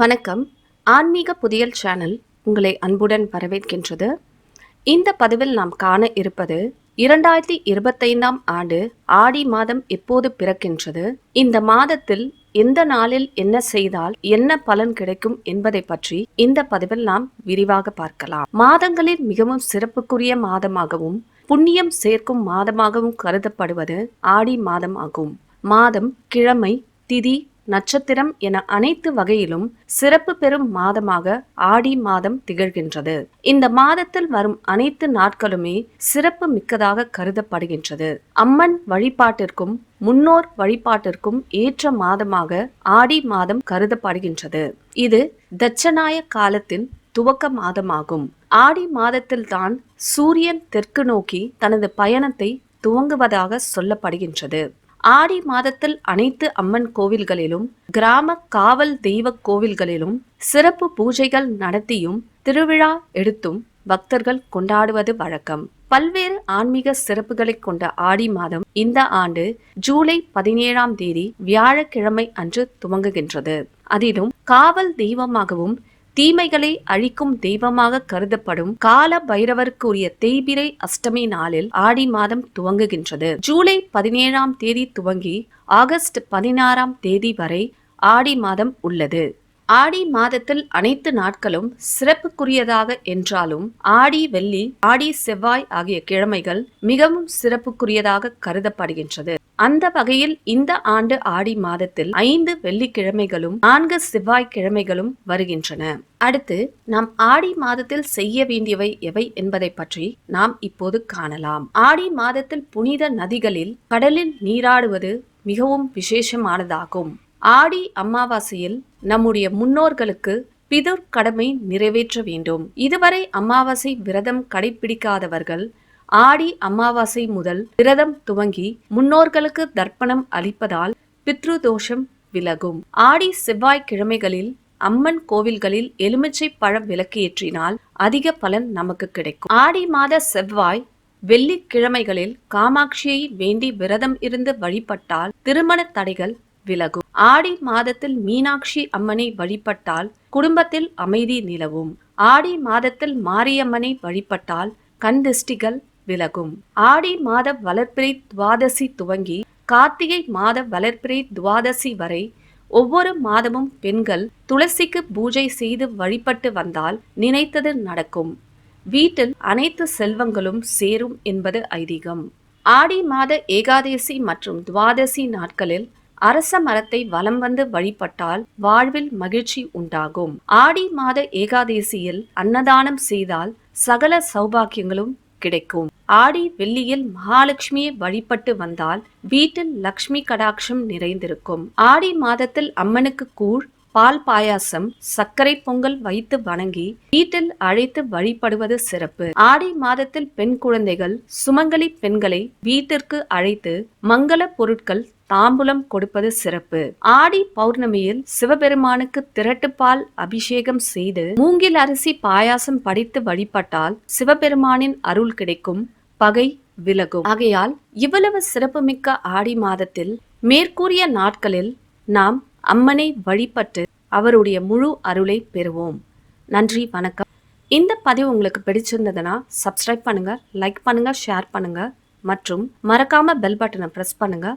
வணக்கம். ஆன்மீக புதியல் சேனல் உங்களை அன்புடன் வரவேற்கின்றது. இந்த பதிவில் நாம் காண இருப்பது இரண்டாயிரத்தி இருபத்தைந்தாம் ஆண்டு ஆடி மாதம் எப்போது பிறக்கின்றது? இந்த மாதத்தில் எந்த நாளில் என்ன செய்தால் என்ன பலன் கிடைக்கும் என்பதை பற்றி இந்த பதிவில் நாம் விரிவாக பார்க்கலாம். மாதங்களில் மிகவும் சிறப்புக்குரிய மாதமாகவும் புண்ணியம் சேர்க்கும் மாதமாகவும் கருதப்படுவது ஆடி மாதம் ஆகும். மாதம் கிழமை திதி நட்சத்திரம் என அனைத்து வகையிலும் சிறப்பு பெறும் மாதமாக ஆடி மாதம் திகழ்கின்றது. இந்த மாதத்தில் வரும் அனைத்து நாட்களுமே சிறப்பு மிக்கதாக கருதப்படுகின்றது. அம்மன் வழிபாட்டிற்கும் முன்னோர் வழிபாட்டிற்கும் ஏற்ற மாதமாக ஆடி மாதம் கருதப்படுகின்றது. இது தட்சநாய காலத்தின் துவக்க மாதமாகும். ஆடி மாதத்தில்தான் சூரியன் தெற்கு நோக்கி தனது பயணத்தை துவங்குவதாக சொல்லப்படுகின்றது. ஆடி மாதத்தில் அனைத்து அம்மன் கோவில்களிலும் கிராம காவல் தெய்வ கோவில்களிலும் சிறப்பு பூஜைகள் நடத்தியும் திருவிழா எடுத்தும் பக்தர்கள் கொண்டாடுவது வழக்கம். பல்வேறு ஆன்மீக சிறப்புகளை கொண்ட ஆடி மாதம் இந்த ஆண்டு ஜூலை பதினேழாம் தேதி வியாழக்கிழமை அன்று துவங்குகின்றது. அதிலும் காவல் தெய்வமாகவும் தீமைகளை அழிக்கும் தெய்வமாக கருதப்படும் கால பைரவருக்குரிய தேய்பிரை அஷ்டமி நாளில் ஆடி மாதம் துவங்குகின்றது. ஜூலை பதினேழாம் தேதி துவங்கி ஆகஸ்ட் பதினாறாம் தேதி வரை ஆடி மாதம் உள்ளது. ஆடி மாதத்தில் அனைத்து நாட்களும் சிறப்புக்குரியதாக என்றாலும் ஆடி வெள்ளி ஆடி செவ்வாய் ஆகிய கிழமைகள் மிகவும் சிறப்புக்குரியதாக கருதப்படுகின்றது. அந்த வகையில் இந்த ஆண்டு ஆடி மாதத்தில் ஐந்து வெள்ளிக்கிழமைகளும் நான்கு செவ்வாய் கிழமைகளும் வருகின்றன. அடுத்து நாம் ஆடி மாதத்தில் செய்ய வேண்டியவை எவை என்பதை பற்றி நாம் இப்போது காணலாம். ஆடி மாதத்தில் புனித நதிகளில் கடலில் நீராடுவது மிகவும் விசேஷமானதாகும். ஆடி அமாவாசையில் நம்முடைய முன்னோர்களுக்கு பிதுர் கடமை நிறைவேற்ற வேண்டும். இதுவரை அமாவாசை விரதம் கடைபிடிக்காதவர்கள் ஆடி அமாவாசை முதல் விரதம் துவங்கி முன்னோர்களுக்கு தர்ப்பணம் அளிப்பதால் பித்ரு தோஷம் விலகும். ஆடி செவ்வாய் கிழமைகளில் அம்மன் கோவில்களில் எலுமிச்சை பழம் விளக்கு ஏற்றினால் அதிக பலன் நமக்கு கிடைக்கும். ஆடி மாத செவ்வாய் வெள்ளிக்கிழமைகளில் காமாட்சியை வேண்டி விரதம் இருந்து வழிபட்டால் திருமண தடைகள் விலகும். ஆடி மாதத்தில் மீனாட்சி அம்மனை வழிபட்டால் குடும்பத்தில் அமைதி நிலவும். ஆடி மாதத்தில் மாரியம்மனை வழிபட்டால் கண் திருஷ்டிகள் விலகும். ஆடி மாத வளர்ப்பிறை துவாதசி துவங்கி கார்த்திகை மாத வளர்ப்பிறை துவாதசி வரை ஒவ்வொரு மாதமும் பெண்கள் துளசிக்கு பூஜை செய்து வழிபட்டு வந்தால் நினைத்தது நடக்கும். வீட்டில் அனைத்து செல்வங்களும் சேரும் என்பது ஐதீகம். ஆடி மாத ஏகாதசி மற்றும் துவாதசி நாட்களில் அரச மரத்தை வலம் வந்து வழிபட்டால் வாழ்வில் மகிழ்ச்சி உண்டாகும். ஆடி மாத ஏகாதசியில் அன்னதானம் செய்தால் சகல சௌபாக்கியங்களும் கிடைக்கும். ஆடி வெள்ளியில் மகாலட்சுமியை வழிபட்டு வந்தால் வீட்டில் லக்ஷ்மி கடாட்சம் நிறைந்திருக்கும். ஆடி மாதத்தில் அம்மனுக்கு கூழ் பால் பாயாசம் சர்க்கரை பொங்கல் வைத்து வணங்கி வீட்டில் அழைத்து வழிபடுவது சிறப்பு. ஆடி மாதத்தில் பெண் குழந்தைகள் சுமங்கலி பெண்களை வீட்டிற்கு அழைத்து மங்கள பொருட்கள் தாம்பூலம் கொடுப்பது சிறப்பு. ஆடி பௌர்ணமியில் சிவபெருமானுக்கு திரட்டுப்பால் அபிஷேகம் செய்து மூங்கில் அரிசி பாயாசம் படித்து வழிபட்டால் சிவபெருமானின் அருள் கிடைக்கும் பகை விலகும். ஆகையால் இவ்வளவு சிறப்புமிக்க ஆடி மாதத்தில் மேற்கூறிய நாட்களில் நாம் அம்மனை வழிபட்டு அவருடைய முழு அருளை பெறுவோம். நன்றி வணக்கம். இந்த பதிவு உங்களுக்கு பிடிச்சிருந்ததுன்னா சப்ஸ்கிரைப் பண்ணுங்க லைக் பண்ணுங்க ஷேர் பண்ணுங்க மற்றும் மறக்காமல் பெல் பட்டனை ப்ரெஸ் பண்ணுங்க.